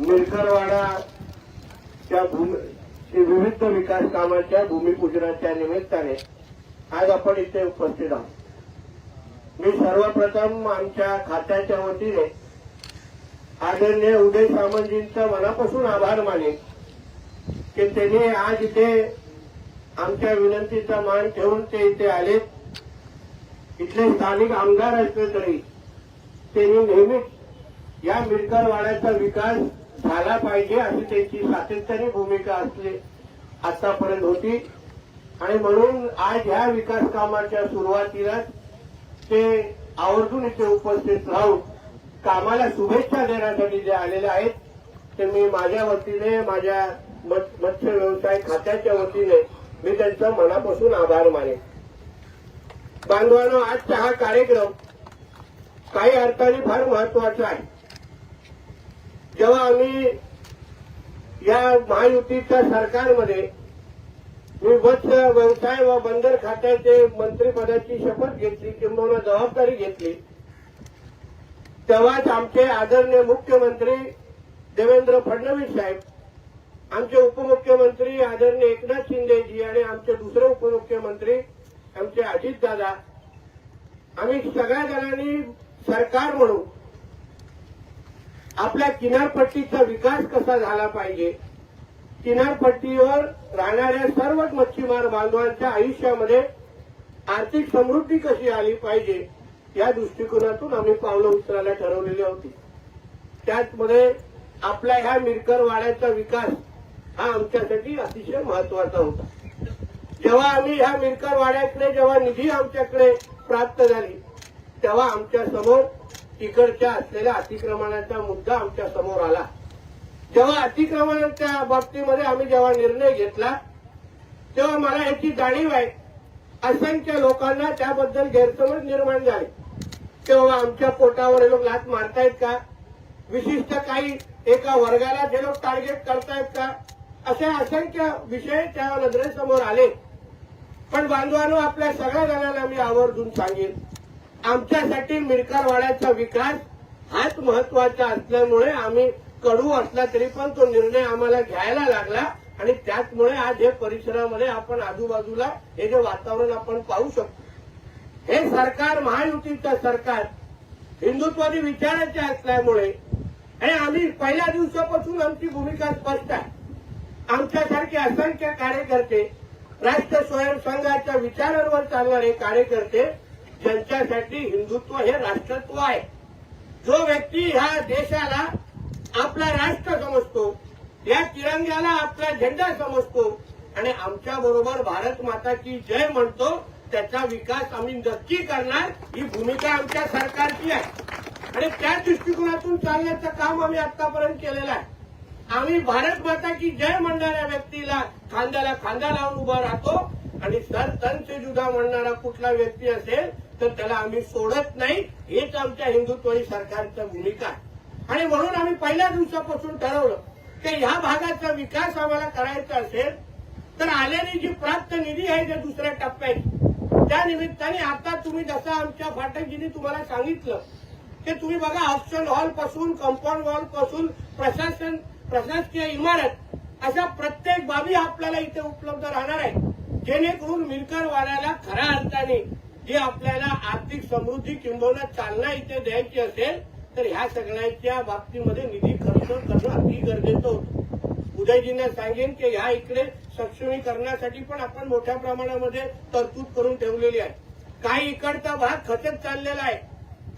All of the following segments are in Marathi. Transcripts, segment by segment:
मिरकरवाडाच्या भूमी विविध विकास कामाच्या भूमिपूजनाच्या निमित्ताने आज आपण इथे उपस्थित आहोत. मी सर्वप्रथम आमच्या खात्याच्या वतीने आदरणीय उदय सामंतजींचा मनापासून आभार मानेन की त्यांनी आज इथे आमच्या विनंतीचा मान ठेवून ते इथे आलेत. इथले स्थानिक आमदार असले तरी त्यांनी नेहमीच या मिरकरवाड्याचा विकास झाला पाहिजे अशी त्यांची सातत्याने भूमिका असली आतापर्यंत होती. आणि म्हणून आज ह्या विकास कामाच्या सुरुवातीलाच ते आवर्जून इथे उपस्थित राहून कामाला शुभेच्छा देण्यासाठी जे आलेले आहेत ते मी माझ्या वतीने माझ्या मत्स्य व्यवसाय खात्याच्या वतीने मी त्यांचा मनापासून आभार मानेन. बांधवानो आजचा हा कार्यक्रम काही अर्थाने फार महत्त्वाचा आहे. जेव्हा आम्ही या महायुतीच्या सरकारमध्ये मी मत्स्य व्यवसाय व बंदर खात्याचे मंत्रीपदाची शपथ घेतली किंबहुना जबाबदारी घेतली तेव्हाच आमचे आदरणीय मुख्यमंत्री देवेंद्र फडणवीस साहेब आमचे उपमुख्यमंत्री आदरणीय एकनाथ शिंदेजी आणि आमचे दुसरे उपमुख्यमंत्री आमचे अजितदादा आम्ही सगळ्या जणांनी सरकार म्हणून आपल्या किनारपट्टीचा विकास कसा झाला पाहिजे? किनारपट्टीवर राहणाऱ्या सर्वच मच्छीमार बांधवांच्या आयुष्यामध्ये आर्थिक समृद्धी कशी आली पाहिजे या दृष्टिकोनातून आम्ही पावलं उचलायला ठरवलेली होती. त्याचमध्ये आपल्या ह्या मिरकर वाड्याचा विकास हा आमच्यासाठी अतिशय महत्त्वाचा होता. जेव्हा आम्ही ह्या मिरकर वाड्याकडे जेव्हा निधी आमच्याकडे प्राप्त झाली तेव्हा आमच्यासमोर तिकडच्या असलेल्या अतिक्रमणाचा मुद्दा आमच्यासमोर आला. जेव्हा अतिक्रमणाच्या बाबतीमध्ये आम्ही जेव्हा निर्णय घेतला तेव्हा मला याची जाणीव आहे. असंख्य लोकांना त्याबद्दल गैरसमज निर्माण झाले. तेव्हा आमच्या पोटावर हे लोक लात मारतायत का? विशिष्ट काही एका वर्गाला जे लोक टार्गेट करतायत का? असे असंख्य विषय त्या नजरेसमोर आले. पण बांधवानो आपल्या सगळ्या जणांना मी आवर्जून सांगेन. आमच्यासाठी मिरकारवाड्याचा विकास हाच महत्त्वाचा असल्यामुळे आम्ही कडू असला तरी पण तो निर्णय आम्हाला घ्यायला लागला आणि त्याचमुळे आज हे परिसरामध्ये आपण आजूबाजूला हे जे वातावरण आपण पाहू शकतो. हे सरकार महायुतीचं सरकार हिंदुत्वादी विचाराचे असल्यामुळे आणि आम्ही पहिल्या दिवसापासून आमची भूमिका स्पष्ट आहे. आमच्यासारखे असंख्य कार्यकर्ते राष्ट्र स्वयंसंघाच्या विचारांवर चालणारे कार्यकर्ते ज्यांच्यासाठी हिंदुत्व हे राष्ट्रत्व आहे. जो व्यक्ती ह्या देशाला आपला राष्ट्र समजतो या तिरंग्याला आपला झेंडा समजतो आणि आमच्या बरोबर भारत माताची जय म्हणतो त्याचा विकास आम्ही नक्की करणार ही भूमिका आमच्या सरकारची आहे. आणि त्या दृष्टिकोनातून चालण्याचं काम आम्ही आतापर्यंत केलेलं आहे. आम्ही भारत माता की जय म्हणणाऱ्या व्यक्तीला खांद्याला खांदा लावून उभा राहतो आणि सर तन जुदा म्हणणारा कुठला व्यक्ती असेल तर त्याला आम्ही सोडत नाही. हेच आमच्या हिंदुत्वही सरकारचं भूमिका आहे. आणि म्हणून आम्ही पहिल्या दिवसापासून ठरवलं की ह्या भागाचा विकास आम्हाला करायचा असेल तर आलेली जी प्राप्त निधी आहे जे दुसऱ्या टप्प्यात त्या निमित्ताने आता तुम्ही जसं आमच्या फाटकजींनी तुम्हाला सांगितलं की तुम्ही बघा ऑप्शन हॉलपासून कंपाऊंड हॉलपासून प्रशासन प्रशासकीय इमारत अशा प्रत्येक बाबी आपल्याला इथे उपलब्ध राहणार आहे जेणेकरून मिरकर वाड्याला खऱ्या अर्थाने जी आपल्याला आर्थिक समृद्धी किंबहुना चालना इथे द्यायची असेल तर ह्या सगळ्यांच्या बाबतीमध्ये निधी खर्च करणं अति गरजेचं होतं. उदयजींना सांगेन की ह्या इकडे सक्षमीकरणासाठी पण आपण मोठ्या प्रमाणामध्ये तरतूद करून ठेवलेली आहे. काही इकडचा भाग खचत चाललेला आहे.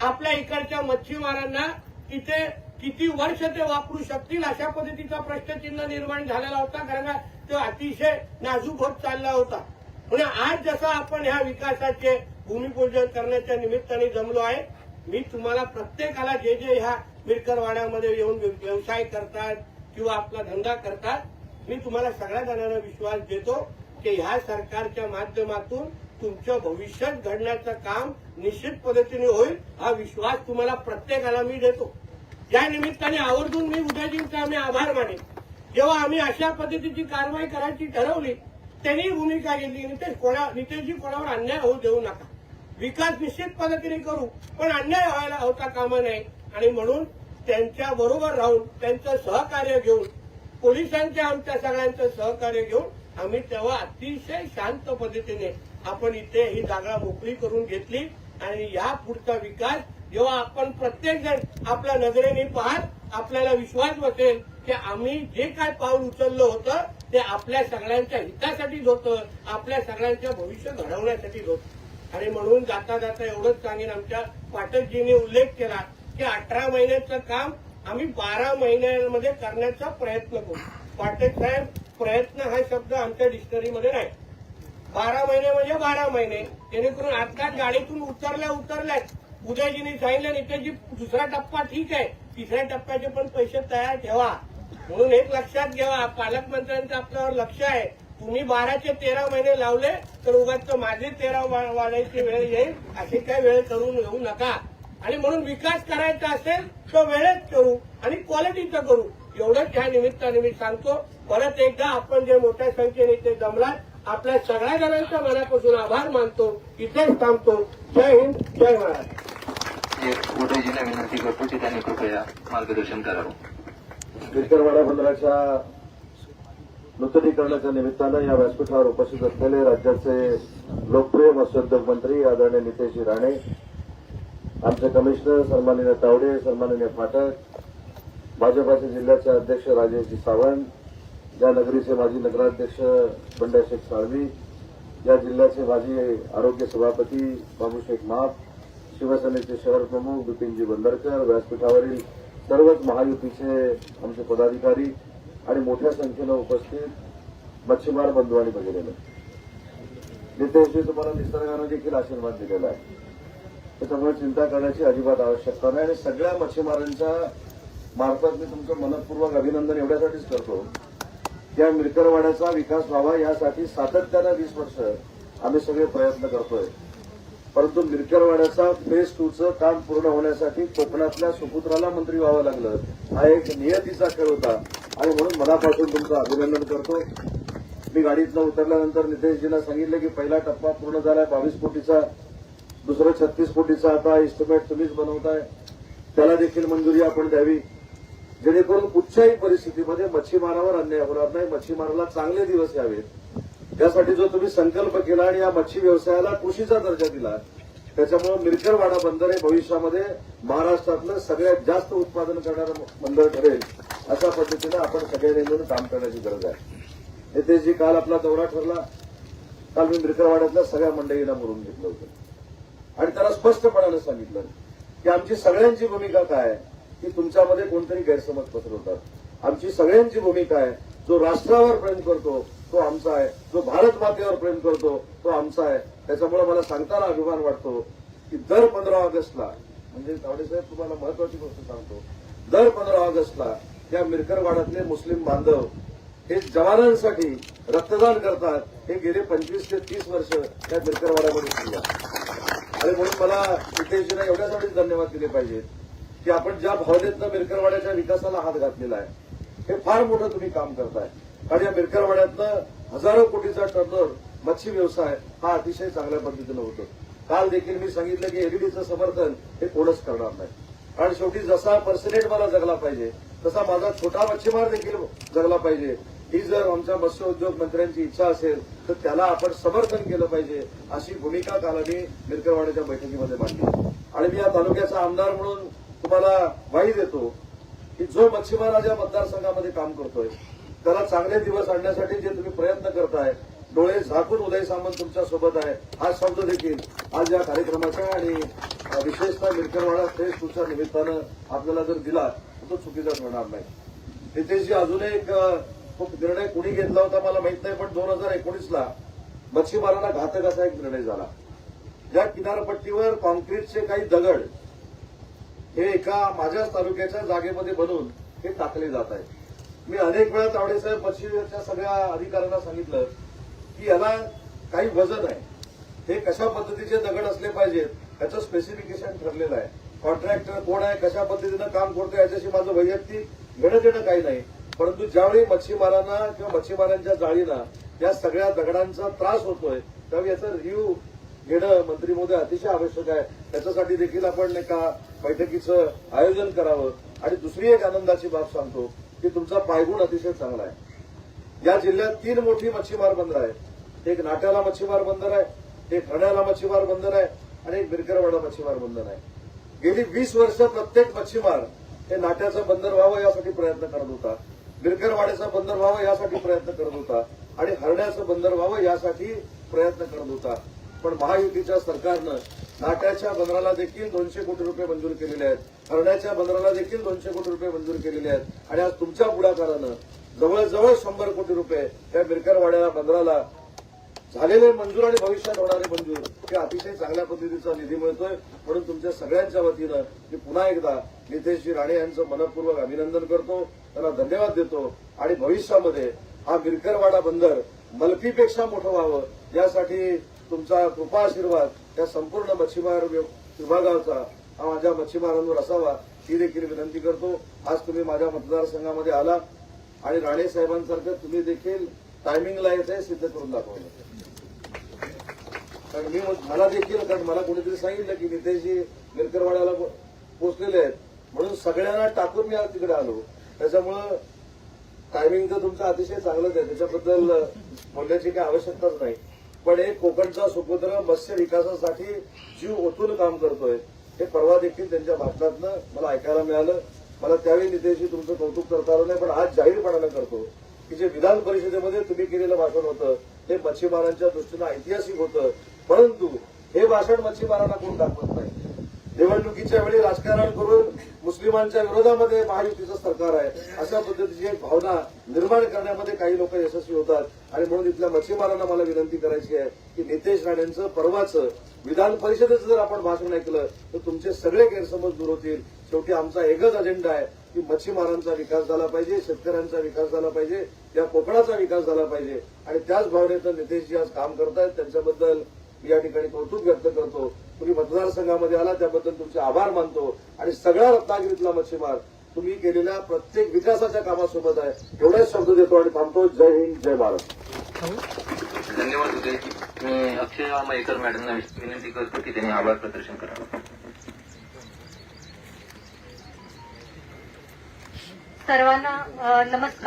आपल्या इकडच्या मच्छीमारांना इथे किती वर्ष ते वापरू शकतील अशा पद्धतीचा प्रश्नचिन्ह निर्माण झालेला होता. कारण का तो अतिशय नाजूक होत चालला होता. म्हणून आज जसं आपण ह्या विकासाचे भूमिपूजन करण्याच्या निमित्ताने जमलो आहे मी तुम्हाला प्रत्येकाला जे जे ह्या मिरकरवाड्यामध्ये येऊन व्यवसाय करतात किंवा आपला धंदा करतात मी तुम्हाला सगळ्या जणांना विश्वास देतो की ह्या सरकारच्या माध्यमातून तुमचं भविष्यात घडण्याचं काम निश्चित पद्धतीने होईल हा विश्वास तुम्हाला प्रत्येकाला मी देतो. या निमित्ताने आवर्जून मी उदयजींचा आम्ही आभार मानेन. जेव्हा आम्ही अशा पद्धतीची कारवाई करायची ठरवली त्यांनी भूमिका घेतली. नितेश कोणा नितेशजी कोणावर अन्याय होऊ देऊ नका. विकास निश्चित पद्धतीने करू पण अन्याय व्हायला होता कामा नये. आणि म्हणून त्यांच्या बरोबर राहून त्यांचं सहकार्य घेऊन पोलिसांच्या आमच्या सगळ्यांचं सहकार्य घेऊन आम्ही तेव्हा अतिशय शांत पद्धतीने आपण इथे ही जागा मोकळी करून घेतली. आणि या पुढचा विकास जेव्हा आपण प्रत्येक जण आपल्या नजरेने पाहत आपल्याला विश्वास बसेल की आम्ही जे काय पाऊल उचललं होतं ते आपल्या सगळ्यांच्या हितासाठीच होतं आपल्या सगळ्यांच्या भविष्य घडवण्यासाठीच होतं. आणि म्हणून जाता जाता एवढंच सांगेन आमच्या पाठकजींनी उल्लेख केला की अठरा महिन्याचं काम आम्ही बारा महिन्यांमध्ये करण्याचा प्रयत्न करू. पाठक साहेब प्रयत्न हा शब्द आमच्या डिक्शनरीमध्ये नाही. बारा महिने म्हणजे बारा महिने. जेणेकरून आता गाडीतून उतरल्या उतरल्यात. उदयजींनी सांगितलं नितेशजी दुसरा टप्पा ठीक आहे. तिसऱ्या टप्प्याचे पण पैसे तयार ठेवा. म्हणून एक लक्षात घ्यावा. पालकमंत्र्यांचं आपल्यावर लक्ष आहे. तुम्ही बाराचे तेरा महिने लावले तर उगाच माझे तेरा वाढायची वेळ येईल. अशी काय वेळ करून घेऊ नका. आणि म्हणून विकास करायचा असेल तर वेळेत करू आणि क्वालिटीचं करू. एवढंच ह्या निमित्ताने मी सांगतो. परत एकदा आपण जे मोठ्या संख्येने ते जमलात आपल्या सगळ्या जणांच्या मनापासून आभार मानतो. इथेच थांबतो. जय हिंद जय महाराष्ट्र. एक विनंती करतो की त्यांनी कृपया मार्गदर्शन करावं विरकरवाडा बंदराच्या नूतनीकरणाच्या निमित्तानं या व्यासपीठावर उपस्थित असलेले राज्याचे लोकप्रिय मत्स्योद्योग मंत्री आदरणीय नितेश राणे आमचे कमिशनर सन्माननीय तावडे सन्माननीय फाटक भाजपाचे जिल्ह्याचे अध्यक्ष राजेशजी सावंत या नगरीचे माजी नगराध्यक्ष बंड्याशेख साळवी या जिल्ह्याचे माजी आरोग्य सभापती बाबूशेख महाप शिवसेनेचे शहर प्रमुख बिपिनजी बंदरकर व्यासपीठावरील सर्वच महायुतीचे आमचे पदाधिकारी आणि मोठ्या संख्येनं उपस्थित मच्छीमार बंधू आणि भगिनीने. नितेशजी तुम्हाला निसर्गानं देखील आशीर्वाद दिलेला आहे. त्याच्यामुळे चिंता करण्याची अजिबात आवश्यकता नाही आणि सगळ्या मच्छीमारांच्या मार्फत मी तुमचं मनपूर्वक अभिनंदन एवढ्यासाठीच करतो. या मिरकरवाड्याचा विकास व्हावा यासाठी सातत्यानं वीस वर्ष आम्ही सगळे प्रयत्न करतोय. परंतु मिरकरवाड्याचा फेज टूचं काम पूर्ण होण्यासाठी कोकणातल्या सुपुत्राला मंत्री व्हावं लागलं. हा एक नियतीचा खेळ होता. आणि म्हणून मनापासून तुमचं अभिनंदन करतो. मी गाडीतनं उतरल्यानंतर नितेशजींना सांगितलं की पहिला टप्पा पूर्ण झालाय बावीस कोटीचा. दुसरं छत्तीस कोटीचा. आता इस्टिमेट तुम्हीच बनवताय. त्याला देखील मंजुरी आपण द्यावी. जेणेकरून कुठच्याही परिस्थितीमध्ये मच्छीमारावर अन्याय होणार नाही. मच्छीमाराला चांगले दिवस यावेत. त्यासाठी जो तुम्ही संकल्प केला आणि या मच्छी व्यवसायाला कृषीचा दर्जा दिला त्याच्यामुळे मिरकरवाडा बंदर हे भविष्यामध्ये महाराष्ट्रातलं सगळ्यात जास्त उत्पादन करणारं बंदर ठरेल अशा पद्धतीनं आपण सगळ्यांनी मिळून काम करण्याची गरज आहे. नितेशजी काल आपला दौरा ठरला. काल मी मिरकरवाड्यातल्या सगळ्या मंडळींना बोलून घेतलं होतं. आणि त्याला स्पष्टपणानं सांगितलं की आमची सगळ्यांची भूमिका काय आहे की तुमच्यामध्ये कोणतरी गैरसमज पसरवतात. आमची सगळ्यांची भूमिका आहे जो राष्ट्रावर प्रेम करतो तो आमचा आहे. जो भारत मातेवर प्रेम करतो तो आमचा आहे. त्याच्यामुळे मला सांगताना अभिमान वाटतो की दर पंधरा ऑगस्टला म्हणजे साहेब तुम्हाला महत्वाची गोष्ट सांगतो. दर पंधरा ऑगस्टला या मिरकरवाड्यातले मुस्लिम बांधव हे जवानांसाठी रक्तदान करतात. हे गेले पंचवीस ते तीस वर्ष त्या मिरकरवाड्यामध्ये सुरू आणि म्हणून मला नितेशजींना एवढ्यासाठीच धन्यवाद दिले पाहिजेत की आपण ज्या भावनेतनं मिरकरवाड्याच्या विकासाला हात घातलेला आहे हे फार मोठं तुम्ही काम करताय. कारण या मिरकरवाड्यातनं हजारो कोटीचा टर्नओव्हर मच्छी व्यवसाय हा अतिशय चांगल्या पद्धतीनं होतो. काल देखील मी सांगितलं की एलईडीचं समर्थन हे कोणच करणार नाही. कारण शेवटी जसा पर्सनेट मला जगला पाहिजे तसा माझा छोटा मच्छीमार देखील जगला पाहिजे. ही जर आमच्या मत्स्योद्योग मंत्र्यांची इच्छा असेल तर त्याला आपण समर्थन केलं पाहिजे अशी भूमिका काल आम्ही मिरकरवाड्याच्या बैठकीमध्ये मांडली. आणि मी या तालुक्याचा आमदार म्हणून तुम्हाला ग्वाही देतो की जो मच्छीमार आज या मतदारसंघामध्ये काम करतोय त्याला चांगले दिवस आणण्यासाठी जे तुम्ही प्रयत्न करताय डोळे झाकून उदय सामंत तुमच्यासोबत आहे हा शब्द देखील आज या कार्यक्रमाच्या आणि विशेषतः मिरकरवाडा फ्रेश तुमच्या निमित्तानं आपल्याला जर दिला तर तो चुकीचा ठरणार नाही. नितेशजी अजून एक निर्णय कुणी घेतला होता मला माहीत नाही पण दोन हजार एकोणीसला मच्छीमारांना घातक असा एक निर्णय झाला. या किनारपट्टीवर कॉन्क्रीटचे काही दगड हे एका माझ्याच तालुक्याच्या जागेमध्ये बनवून हे टाकले जात आहे मी अनेक वेळा तावडेसाहेब मच्छीच्या सगळ्या अधिकाऱ्यांना सांगितलं की याला काही वजन आहे. हे कशा पद्धतीचे दगड असले पाहिजेत याचं स्पेसिफिकेशन ठरलेलं आहे. कॉन्ट्रॅक्टर कोण आहे कशा पद्धतीनं काम करतो याच्याशी माझं वैयक्तिक घेणं देणं काही नाही. परंतु ज्यावेळी मच्छीमारांना किंवा मच्छीमारांच्या जाळीला या सगळ्या दगडांचा त्रास होतोय त्यावेळी याचा रिव्ह्यू घेणं मंत्री मोदी अतिशय आवश्यक आहे. त्याच्यासाठी देखील आपण एका बैठकीचं आयोजन करावं. आणि दुसरी एक आनंदाची बाब सांगतो की तुमचा पायगुण अतिशय चांगला आहे. या जिल्ह्यात तीन मोठी मच्छीमार बंदर आहेत. एक नाट्याला मच्छीमार बंदर आहे एक हण्याला मच्छीमार बंदर आहे आणि एक बिरकरवाडा मच्छीमार बंदर आहे. गेली वीस वर्ष प्रत्येक मच्छीमार हे नाट्याचं बंदर व्हावं यासाठी प्रयत्न करत होता. बिरकरवाड्याचं बंदर व्हावं यासाठी प्रयत्न करत होता आणि हरण्याचं बंदर व्हावं यासाठी प्रयत्न करत होता. पण महायुतीच्या सरकारनं नाट्याच्या बंदराला देखील दोनशे कोटी रुपये मंजूर केलेले आहेत. हरण्याच्या बंदराला देखील दोनशे कोटी रुपये मंजूर केलेले आहेत. आणि आज तुमच्या पुढाकारानं जवळजवळ शंभर कोटी रुपये त्या मिरकरवाड्याला बंदराला झालेले मंजूर आणि भविष्यात होणारे मंजूर हे अतिशय चांगल्या पद्धतीचा निधी मिळतोय. म्हणून तुमच्या सगळ्यांच्या वतीनं मी पुन्हा एकदा नितेशजी राणे यांचं मनपूर्वक अभिनंदन करतो. त्यांना धन्यवाद देतो. आणि भविष्यामध्ये हा मिरकरवाडा बंदर मल्पीपेक्षा मोठं व्हावं यासाठी तुमचा कृपा आशीर्वाद या संपूर्ण मच्छीमार विभागाचा हा माझ्या मच्छीमारांवर असावा ही देखील विनंती करतो. आज तुम्ही माझ्या मतदारसंघामध्ये आला आणि राणे साहेबांसारखं तुम्ही देखील टायमिंगला आहे सिद्ध करून दाखवलं. कारण मी मला देखील कारण मला कोणीतरी सांगितलं की नितेशजी मिरकरवाड्याला पो- आहेत. म्हणून सगळ्यांना टाकून मी आज तिकडे आलो. त्याच्यामुळं टायमिंग तर तुमचं अतिशय चांगलंच आहे. त्याच्याबद्दल बोलण्याची काही आवश्यकताच नाही. पण एक कोकणचा सुपुत्र मत्स्य विकासासाठी जीव ओतून काम करतोय. हे परवा देखील त्यांच्या भाषणातनं मला ऐकायला मिळालं. मला त्यावेळी नितेशजी तुमचं कौतुक करता आलं नाही पण आज जाहीरपणानं करतो की जे विधान परिषदेमध्ये तुम्ही केलेलं भाषण होतं ते मच्छीमारांच्या दृष्टीनं ऐतिहासिक होतं. परंतु हे भाषण मच्छीमारांना कोण दाखवत नाही? निवडणुकीच्या वेळी राजकारण करून मुस्लिमांच्या विरोधामध्ये महायुतीचं सरकार आहे. अशा पद्धतीची एक भावना निर्माण करण्यामध्ये काही लोक यशस्वी होतात. आणि म्हणून इथल्या मच्छीमारांना मला विनंती करायची आहे की नितेश राणेंचं परवाचं विधान परिषदेचं जर आपण भाषण ऐकलं तर तुमचे सगळे गैरसमज दूर होतील. शेवटी आमचा एकच अजेंडा आहे की मच्छीमारांचा विकास झाला पाहिजे शेतकऱ्यांचा विकास झाला पाहिजे या कोकणाचा विकास झाला पाहिजे. आणि त्याच भावनेतनं नितेशजी आज काम करतायत. त्यांच्याबद्दल मी या ठिकाणी कौतुक व्यक्त करतो. तुम्ही मतदारसंघामध्ये आला त्याबद्दल तुमचे आभार मानतो. आणि सगळ्या रत्नागिरीतला मच्छीमार तुम्ही केलेल्या प्रत्येक विकासाच्या कामासोबत आहे. एवढेच शब्द देतो आणि थांबतो. जय हिंद जय भारत. धन्यवाद उदय मी अक्षय मयेकर मॅडमना विनंती करतो की त्यांनी आभार प्रदर्शन करावं. सर्वांना नमस्कार.